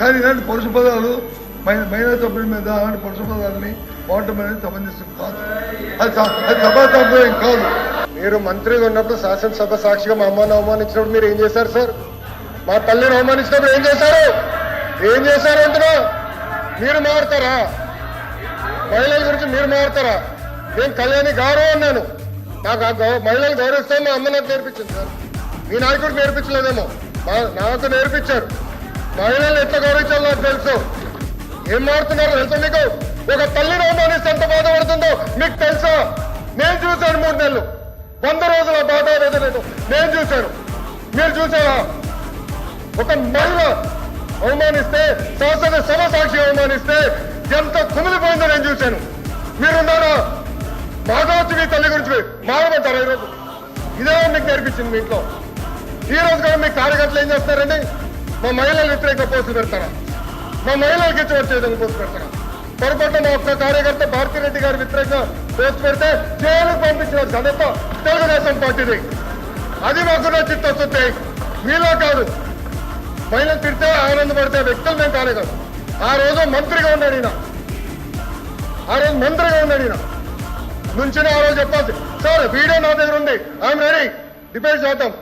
కానీ ఇలాంటి పరుష పదాలు మహిళ మహిళా సభ్యుల మీద అలాంటి పరుష పదాలని వాడటం అనేది సమంజసం కాదు. అది అది సభా సాంప్రదాయం కాదు. మీరు మంత్రిగా ఉన్నప్పుడు శాసనసభ సాక్షిగా మా అమ్మని అవమానించినప్పుడు మీరు ఏం చేశారు సార్? మా తల్లిని అవమానించినప్పుడు ఏం చేశారు? ఏం చేశారు అంటున్నా మీరు మారుతారా? మహిళల గురించి మీరు మారుతారా? నేను కళ్యాణి గౌరవం అన్నాను. నాకు ఆ గౌ మహిళలు గౌరవిస్తే మా అమ్మ నాకు నేర్పించింది సార్. మీ నాయకుడు నేర్పించలేదేమో. మా నాకు నేర్పించారు. మహిళలు ఎంత గౌరవించాలో నాకు తెలుసు. ఏం మారుతున్నారో తెలుసు మీకు? ఒక తల్లిని అవమానిస్తే ఎంత బాధపడుతుందో మీకు తెలుసా? నేను చూశాను మూడు నెలలు. వంద రోజుల బాధ వేదన నేను చూశాను. మీరు చూసారా ఒక మహిళ అవమానిస్తే శాసన సభ సాక్షి అవమానిస్తే ఎంత కుమిలిపోయిందో నేను చూశాను. మీరున్నారా? బాగా వచ్చి మీ తల్లి గురించి మారమంటారా ఈరోజు? ఇదే మీకు నేర్పించింది మీ ఇంట్లో. ఈ రోజు కూడా మీ కార్యకర్తలు ఏం చేస్తారండి మా మహిళల వ్యతిరేక పోస్టులు పెడతారా? మా మహిళలకు ఇచ్చి వచ్చేదని పోస్టు పెడతారా? పొరపాటు మా ఒక్క కార్యకర్త భారతిరెడ్డి గారి వ్యతిరేకంగా పోస్ట్ పెడితే జైలుకు పంపించినారు ఘనత తెలుగుదేశం పార్టీది. అది మాకున్న చిత్తశుద్ధి. మీలో కాదు. మహిళలు తిడితే ఆనందపడితే వ్యక్తులు మేము కాలే కాదు. ఆ రోజు మంత్రిగా ఉన్నాడు ఈయన. ఆ రోజు మంత్రిగా ఉన్నాడు ఈయన. నుంచి ఆ రోజు చెప్పాల్సి సార్ వీడియో నా దగ్గర ఉంది. I'm ready. డిబేట్ చేద్దాం.